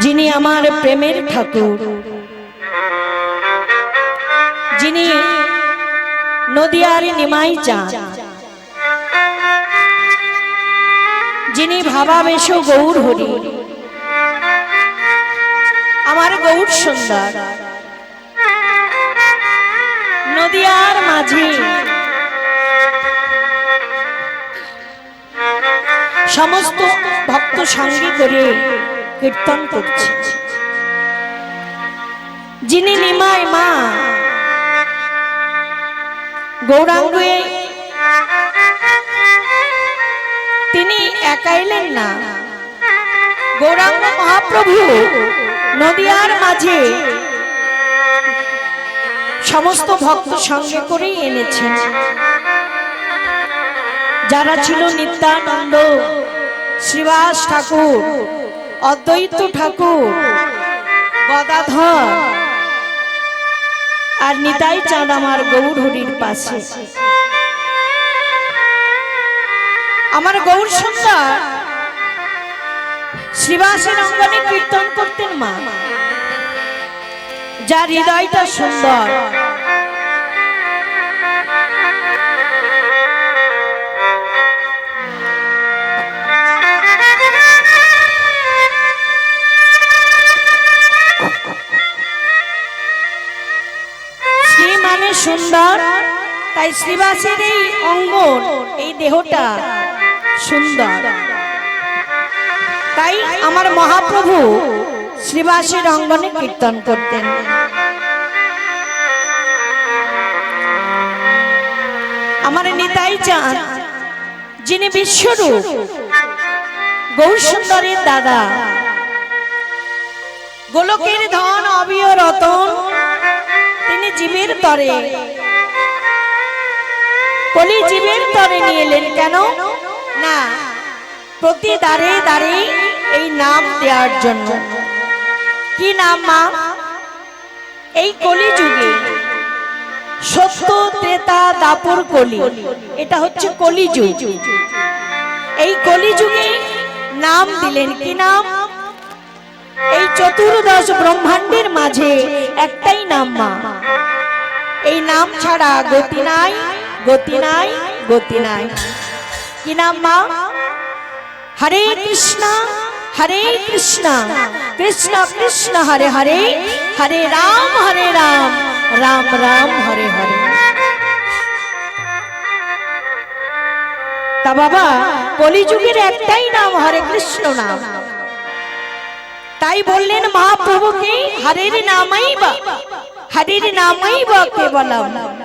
যিনি আমার প্রেমের ঠাকুর। যিনি নদিয়ার নিমাই চান যিনি ভাবাবেশ গৌর হরি। আমার গৌর সুন্দর। নদিয়ার মাঝে। সমস্ত ভক্ত সঙ্গে করে কীর্তন করছে। যিনি নিমায় মা, গৌরাঙ্গে তিনি একা এলেন না। গৌরাঙ্গ মহাপ্রভু নদিয়ার মাঝে সমস্ত ভক্ত সঙ্গে করেই এনেছেন। যারা ছিল নিত্যানন্দ, শ্রীবাস ঠাকুর অদ্বৈত ঠাকুর। গদাধর। আর নিতাই চাঁদ আমার গৌর হরির পাশে। আমার গৌর সুন্দর। শ্রীবাসের অঙ্গনে কীর্তন করতেন মা। যার হৃদয়টা সুন্দর। তাই শ্রীবাসের এই অঙ্গন এই দেহটা সুন্দর। তাই আমার মহাপ্রভু শ্রীবাসের অঙ্গনে কীর্তন করতেন। আমার নিতাই চান, যিনি বিশ্বরূপ গৌর সুন্দরের দাদা। গোলকের ধন অবিয় রতন, তিনি জীবের তরে। কলি জীবের তরে নিয়ে এলেন কেন? না, প্রতি দাঁড়ে দাঁড়ে এই নাম দেওয়ার জন্য। কি নাম, মা? এই কলি যুগে সত্য, ত্রেতা, দাপুর কলি, এটা হচ্ছে কলি যুগ এই কলি যুগে নাম দিলেন কি নাম? এই চতুর্দশ ব্রহ্মাণ্ডের মাঝে একটাই নাম, মা। এই নাম ছাড়া গতি নাই গতি নাই গতি নাই কি নাম মা? হরে কৃষ্ণ হরে কৃষ্ণ। কৃষ্ণ কৃষ্ণ, হরে হরে। হরে রাম হরে রাম। রাম রাম, হরে হরে। তা বাবা, কলিযুগের একটাই নাম, হরে কৃষ্ণ নাম। তাই বললেন মহাপ্রভুকে, হরের নামাই বা, হরের নামাই বা কেবলম।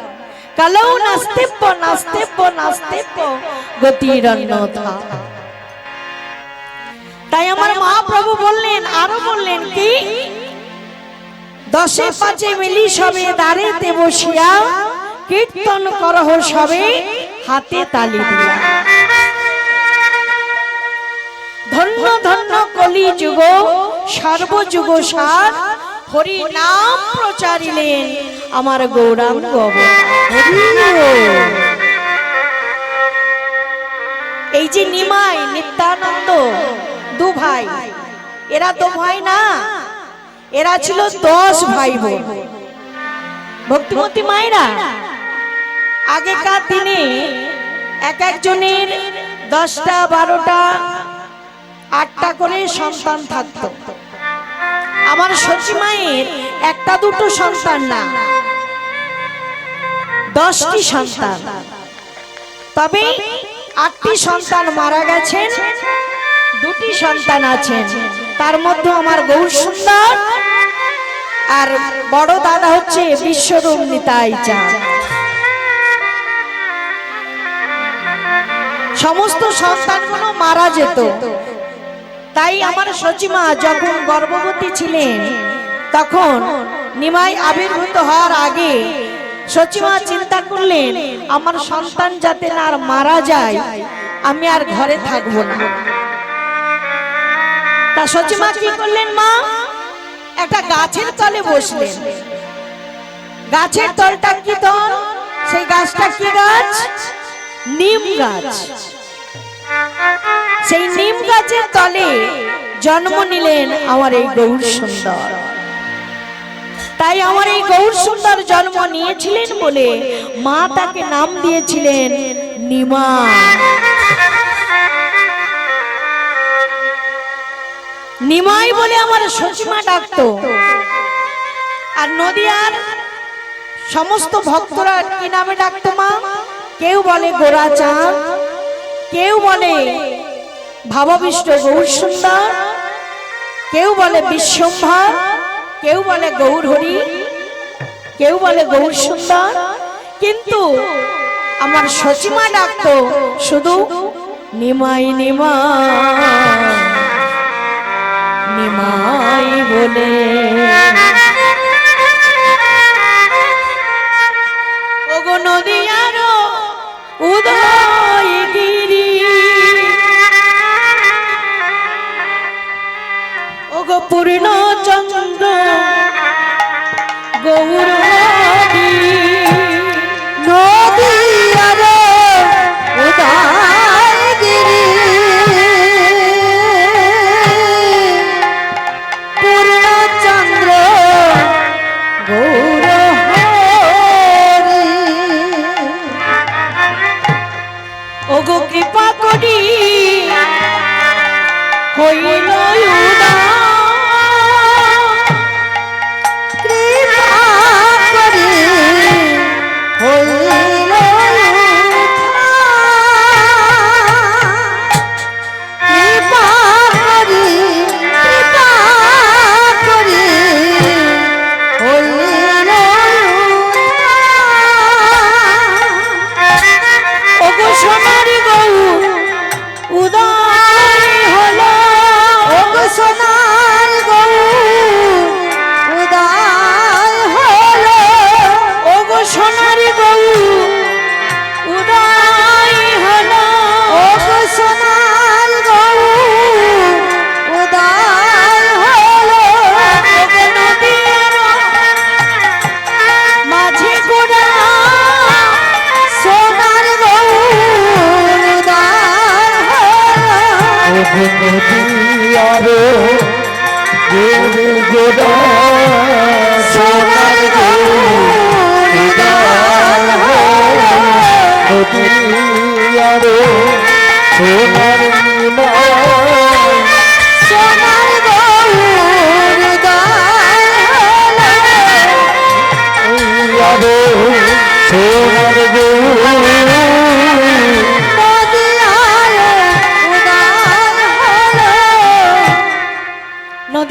কলৌ নাস্তেপ্য নাস্তেপ্য নাস্তেপ্য গতিরন্যথা তাই আমার মহাপ্রভু বললেন, আরও বললেন কি? দশে পাঁচে মিলি সবে দাঁড়েতে বসিয়া কীর্তন করহ সবে হাতে তালি দিয়া। ধন্য ধন্য কলি যুগ সর্বযুগ সার, হরি নাম প্রচারিলেন। আমার গৌরাঙ্গ। এই যে নিমাই, নিত্যানন্দ, দু ভাই, এরা তো ভাই না। এরা ছিল দশ ভাই বোন ভক্তিমতী মায়েরা, আগেকার দিনে এক একজনের দশটা, বারোটা, আটটা করে সন্তান থাকতো। আমার সচি মায়ের একটা দুটো সন্তান না, দশটি সন্তান। তবে আটটি সন্তান মারা গেছেন, দুটি সন্তান আছেন। তার মধ্যে আমার গৌর সুন্দর আর বড় দাদা হচ্ছে বিশ্বরূপ নিতাই চাঁদ। সমস্ত সন্তানগুলো মারা যেত। তাই আমার সচিমা যখন গর্ভবতী ছিলেন, তখন নিমাই আবির্ভূত হওয়ার আগে সচিমা চিন্তা করলেন, আমার সন্তান যাতে না আর মারা যায়, আমি আর ঘরে থাকব না। তা সচিমা কি করলেন মা? একটা গাছের তলে বসলেন। গাছের তলটা কি তল সেই গাছটা কি গাছ? নিম গাছ। সেই নিম গাছের তলে জন্ম নিলেন আমার এই গৌর সুন্দর। তাই আমার এই গৌর সুন্দর জন্ম নিয়েছিলেন বলে মা তাকে নাম দিয়েছিলেন নিমা। নিমাই বলে আমার সচিমা ডাকতো। আর নদিয়ার সমস্ত ভক্তরা কি নামে ডাকতো মা? কেউ বলে গোরা চাঁদ কেউ বলে ভাববিষ্ট গৌর সুন্দর। কেউ বলে বিশ্বম্ভর, কেউ বলে গৌর হরি কেউ বলে গৌর সুন্দর। কিন্তু আমার সচিমা ডাকতো শুধু, নিমাই নিমা নিমাই বলে।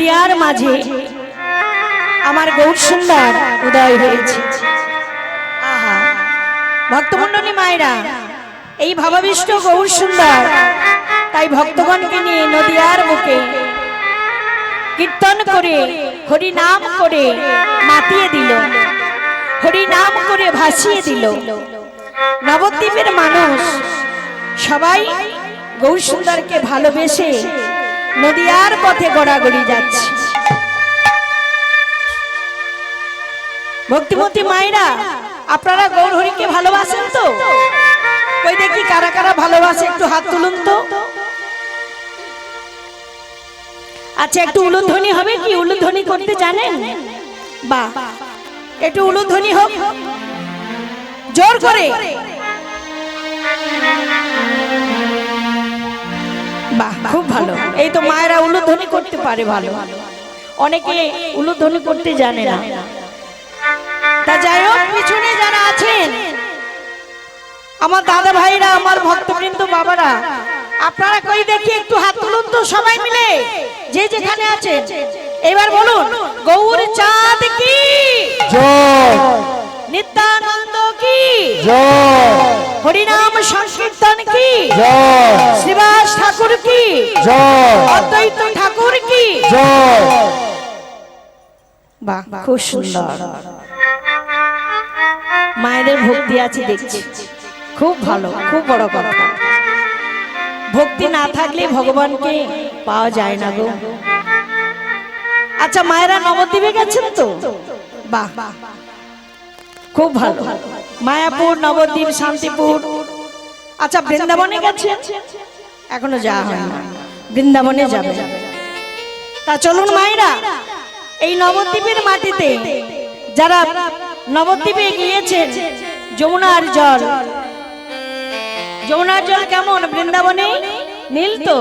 নদিয়ার মাঝে আমার গৌর সুন্দর উদয় হয়েছে। আহা মায়েরা, এই ভাবাবিষ্ট গৌর সুন্দর, তাই ভক্তগণকে নিয়ে নদিয়ার বুকে কীর্তন করে হরি নাম করে মাতিয়ে দিল। হরি নাম করে ভাসিয়ে দিল। নবদ্বীপের মানুষ সবাই গৌর সুন্দরকে ভালোবেসে নদিয়ার পথে গড়াগড়ি যাচ্ছে। ভক্তিমতী মায়েরা আপনারা গৌরহরিকে ভালোবাসেন তো? ওই দেখি কারা কারা ভালোবাসে একটু হাত তুলুন তো। আচ্ছা একটু উলুধ্বনি হবে কি? উলুধ্বনি করতে জানেন? বা একটু উলুধ্বনি হোক। জোর করে। বাহ খুব ভালো। এই তো মায়েরা উলুধ্বনি করতে পারে ভালো। অনেকে উলুধ্বনি করতে জানে না। তা যাই হোক পিছনে যারা আছেন আমার দাদা ভাইরা আমার ভক্তবৃন্দ বাবারা আপনারা কই দেখি একটু হাত তুলুন তো সবাই মিলে যে যেখানে আছে এবার বলুন গৌর চাঁদ কি? নিত্যানন্দ কি? হরিনাম সংকীর্তন কি? কি অদ্বৈত ঠাকুর কি? বাহ খুব সুন্দর। মায়েদের ভক্তি আছে দেখছি। খুব ভালো খুব বড় কথা। ভক্তি না থাকলে ভগবানকে পাওয়া যায় না গো। আচ্ছা মায়েরা নবদ্বীপে গেছেন তো? বাহ খুব ভালো। মায়াপুর নবদ্বীপ শান্তিপুর। আচ্ছা বৃন্দাবনে গেছেন? এখনও যাওয়া হয় না বৃন্দাবনে যাবে। তা চলুন মায়েরা এই নবদ্বীপের মাটিতে যারা নবদ্বীপে গিয়েছেন যমুনার জল। যমুনার জল কেমন? বৃন্দাবনে নীল তো?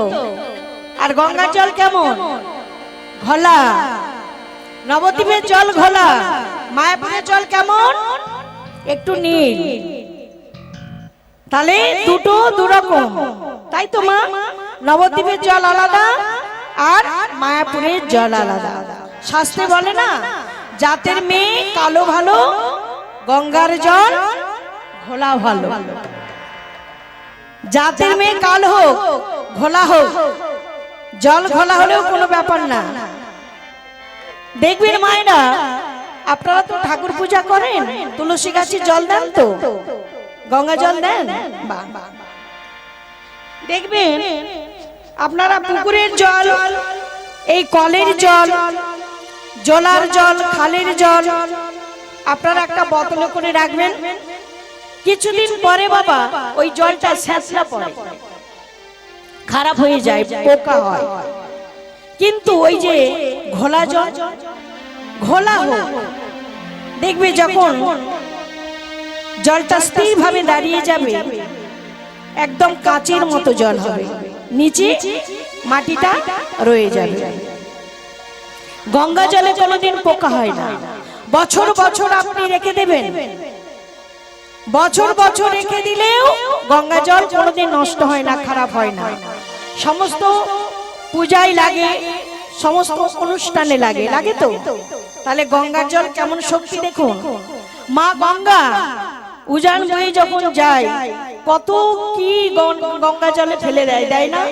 আর গঙ্গার জল কেমন? ঘোলা। নবদ্বীপের জল ঘোলা। মায়াপুরের জল কেমন? একটু নীল। তাহলে দুটো দুরকম। তাই তো মা? নবদ্বীপের জল আলাদা আর মায়াপুরের জল আলাদা। শাস্ত্রে বলে না জাতের মেয়ে কালো ভালো গঙ্গার জল ঘোলা ভালো। জাতের মেয়ে কালো হোক ঘোলা হোক জল ঘোলা হলেও কোনো ব্যাপার না। দেখবেন মায়েরা আপনারা তো ঠাকুর পূজা করেন তুলসী গাছে জল দেন তো। গঙ্গা জল দেন বাহ। দেখবেন আপনারা পুকুরের জল এই কলের জল জলার জল খালের জল আপনারা একটা বোতলে করে রাখবেন। কিছুদিন পরে বাবা ওই জলটা স্যাঁচলা পড়ে। খারাপ হয়ে যায় পোকা হয়। কিন্তু ওই যে ঘোলা জল ঘোলা হোক। দেখবে যখন জলটা স্থির ভাবে দাঁড়িয়ে যাবে, একদম কাচের মতো জল হবে। নিচে মাটিটা রয়ে যাবে। গঙ্গা জলে কোনোদিন পোকা হয় না। বছর বছর আপনি রেখে দেবেন। বছর বছর রেখে দিলেও গঙ্গা জল কোনোদিন নষ্ট হয় না, খারাপ হয় না। সমস্ত পূজায় লাগে, সমস্ত অনুষ্ঠানে লাগে। লাগে তো? তাহলে গঙ্গার জল কেমন শক্তি দেখুন। মা গঙ্গা উজান বয়ে যখন যায় কত কি গঙ্গা জলে ফেলে দেয় দেয় না?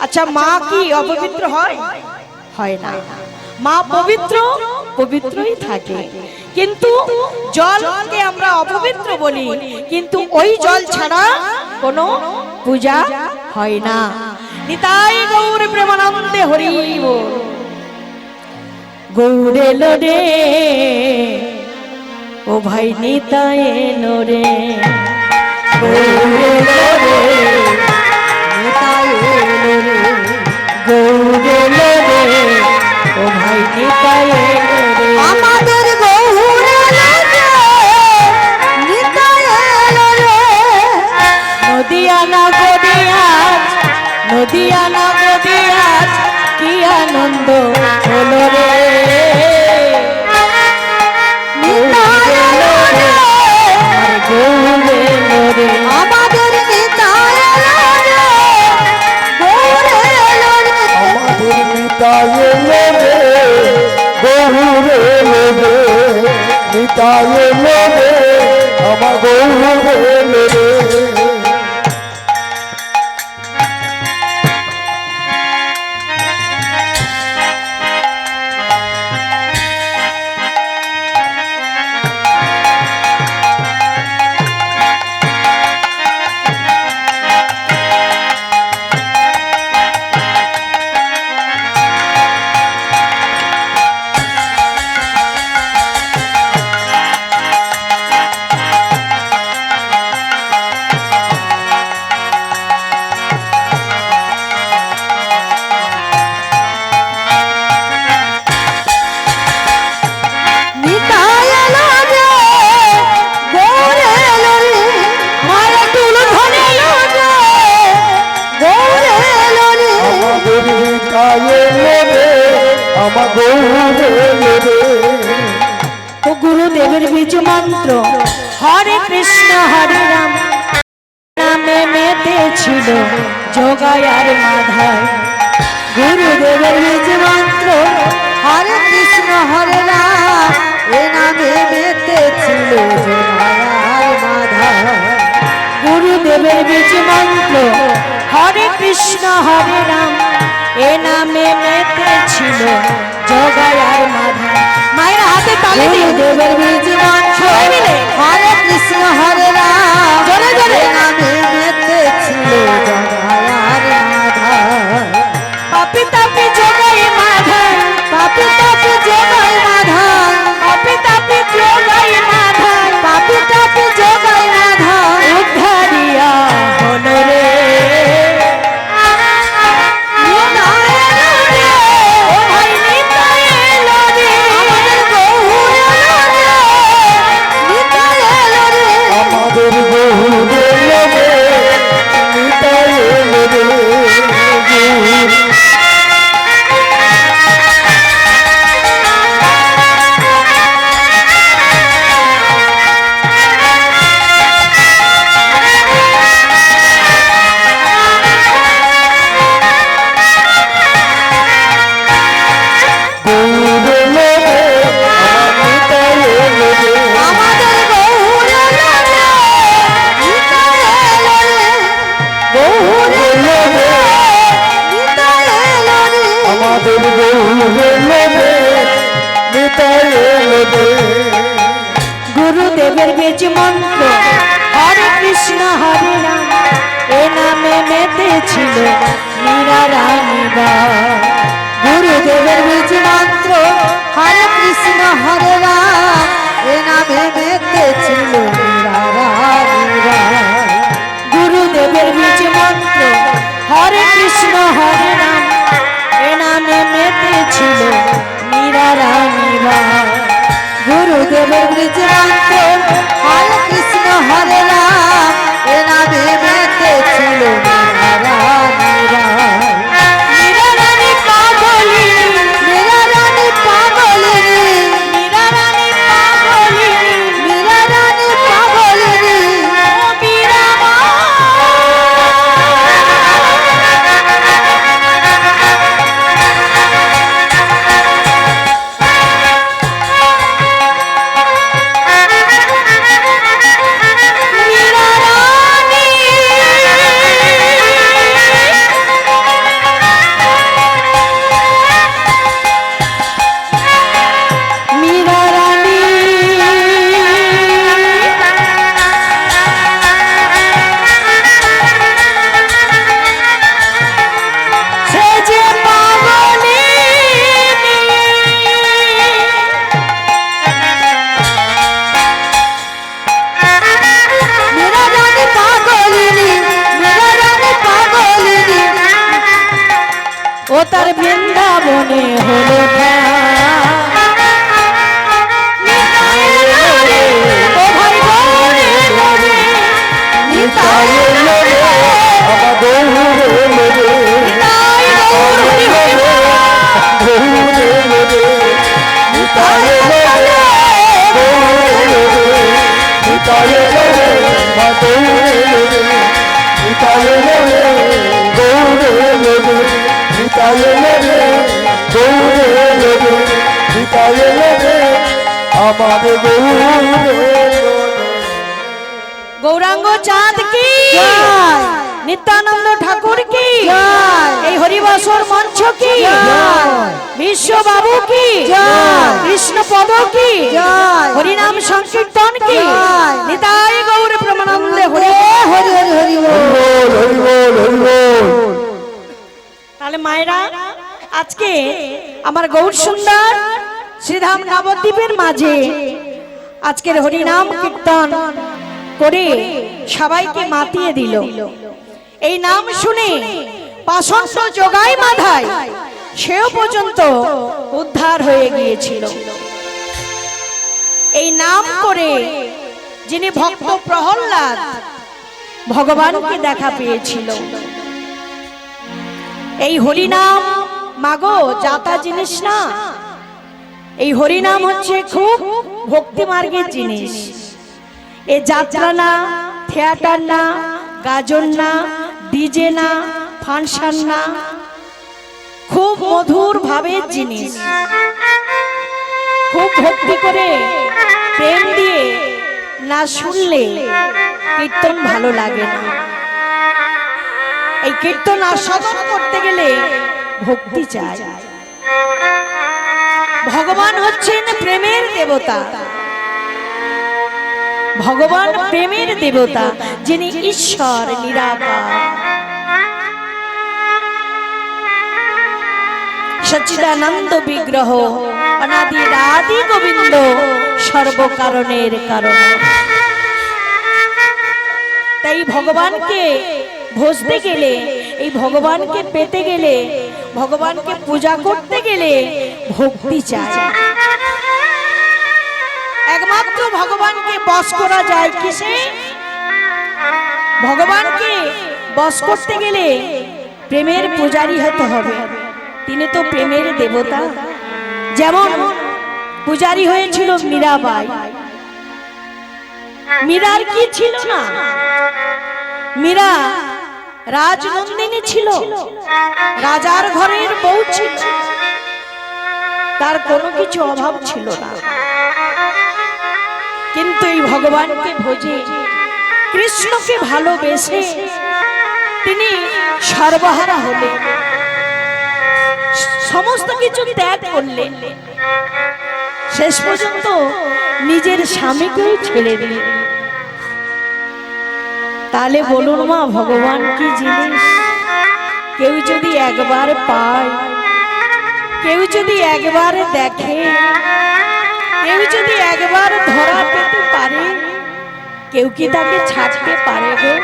আচ্ছা মা কি অপবিত্র হয়? হয়? না। মা পবিত্র? পবিত্রই থাকে। কিন্তু জলকে আমরা অপবিত্র বলি। কিন্তু ওই জল ছাড়া কোনো পূজা হয় না। নিতাই গৌর প্রেমানন্দে হরি। গৌর এলো রে। ও ভাই নিতাই এলো রে গৌর এলো রে নিতাই এলো রে গৌর এলো রে ও ভাই আমাদের নদিয়ানা নদিয়ানা এলো রে আমার গৌরে রে। ও গুরুদেবের বীজ মন্ত্র, হরে কৃষ্ণ, হরে রাম। নামে মেতে ছিল যোগায় আর মাধায় গুরুদেবের বীজ মন্ত্র, হরে কৃষ্ণ, হরে রাম। এ নামে মেতে ছিল জনায়ার মাধা গুরুদেবের বীজ মন্ত্র, হরে কৃষ্ণ, হরে রাম। এ নামে মেতে ছিল যোগায় আর ছিল মীরা রানী বা গুরুদেবের বৃজান্ত হরে কৃষ্ণ হরে ও তার বৃন্দাবনে হলো ও গৌর গৌর রে গৌরাঙ্গ চাঁদ কি জয়। নিত্যানন্দ ঠাকুর কি জয়। এই হরিবাসর মঞ্চ কি জয়। বিশ্ব কি জয়। কৃষ্ণ পদ কি জয়। হরিনাম সংকীর্তন কি নিতাই গৌর প্রমানন্দে হরি হরি তাহলে মায়েরা, আজকে আমার গৌর সুন্দর শ্রীধাম নবদ্বীপের মাঝে আজকের হরিনাম কীর্তন করে সবাইকে মাতিয়ে দিল। এই নাম শুনে পাশন্ত যোগাই মাথায় সেও পর্যন্ত উদ্ধার হয়ে গিয়েছিল। এই নাম করে যিনি ভক্ত প্রহল্লাদ ভগবানকে দেখা পেয়েছিল। এই হরিনাম মাগো, যাতা জিনিস না। এই হরিনাম হচ্ছে খুব ভক্তি মার্গের জিনিস। এ যাত্রা না, থিয়েটার না, গাজন না, ডিজে না, ফাংশন না। খুব মধুর ভাবের জিনিস। খুব ভক্তি করে, প্রেম দিয়ে না শুনলে কীর্তন ভালো লাগে না। এই কীর্তন আস্বাদন করতে গেলে ভক্তি চাই। ভগবান হচ্ছেন প্রেমের দেবতা। ভগবান প্রেমের দেবতা, যিনি ঈশ্বর নিরাকার। সচ্চিদানন্দ বিগ্রহ অনাদি আদি গোবিন্দ, সর্বকারণের কারণ। তাই ভগবানকে ভজতে গেলে এই ভগবানকে পেতে গেলে ভগবানকে পূজা করতে গেলে ভক্তি চাই। একমাত্র ভগবানকে বস করা যায় কিসে? ভগবানকে বস করতে গেলে প্রেমের পূজারি হতে হবে। তিনি তো প্রেমের দেবতা। যেমন পূজারি হয়েছিল মীরাবাই। মীরার কি ছিল না? মীরা রাজনন্দিনী ছিল। রাজার ঘরের বউ ছিল। তার কোনো কিছু অভাব ছিল না। কিন্তু এই ভগবানকে ভোজে কৃষ্ণকে ভালোবেসে তিনি সর্বহারা হলেন। সমস্ত কিছু ত্যাগ করলেন। শেষ পর্যন্ত নিজের স্বামীকেও ছেড়ে দিলেন। তাহলে বলুন মা ভগবান কি জিনিস? কেউ যদি একবার পায় কেউ যদি একবার দেখে কেউ যদি একবার ধরা পেতে পারে কেউ কি তাকে ছাড়তে পারে গো?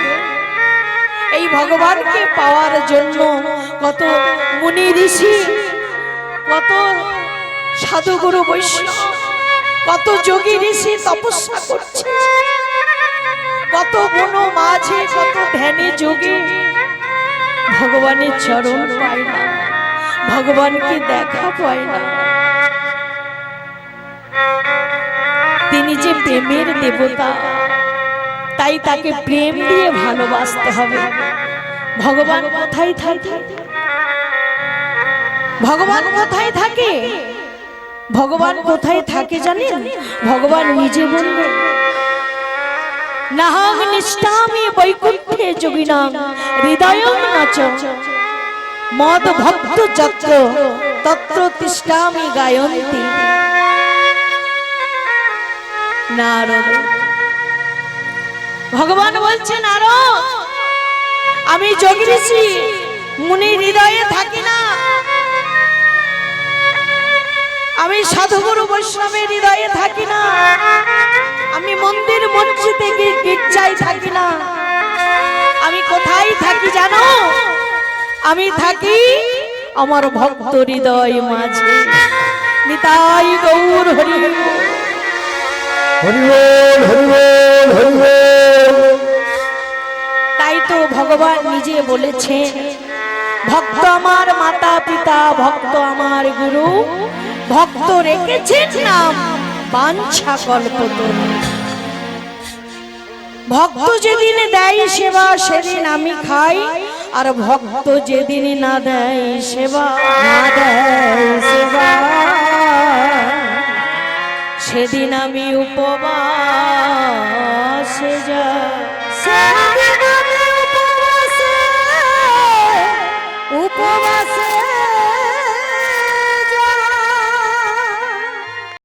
এই ভগবানকে পাওয়ার জন্য কত মুনি ঋষি কত সাধুগুরু বৈষ্ণব কত যোগী ঋষি তপস্যা করছে। কত বন মাঝে, কত ধ্যানে যোগে। ভগবানের চরণ পায় না, ভগবানকে দেখা পায় না। তিনি যে প্রেমের দেবতা, তাই তাকে প্রেম দিয়ে ভালোবাসতে হবে। ভগবান কোথায় থাকে? ভগবান কোথায় থাকে? ভগবান কোথায় থাকে জানেন? ভগবান নিজে বললেন নাহং নিষ্ঠামি বৈকুণ্ঠে যোগিনাং, হৃদয় নাচ। মদ ভক্ত যত্র তত্র তিষ্ঠামি গায়ন্তি। নারদ, ভগবান বলছেন আরও আমি যোগী ঋষি মুনি হৃদয়ে থাকি না। আমি সাধুগুরু বৈষ্ণবের হৃদয়ে থাকি না। আমি মন্দির মসজিদে গির্জায় থাকি না। আমি কোথায় থাকি জানো? আমি থাকি আমার ভক্ত হৃদয় মাঝে। নিতাই গৌর হরি তাই তো ভগবান নিজে বলেছেন ভক্ত আমার মাতা পিতা ভক্ত আমার গুরু। ভক্ত রেখেছেন নাম বাঞ্ছা কল্পতরু। ভক্ত যেদিন দেয় সেবা, সেদিন আমি খাই। আর ভক্ত যেদিন না দেয় সেবা, না দেয় সেবা। সেদিন আমি উপবাসে যাই।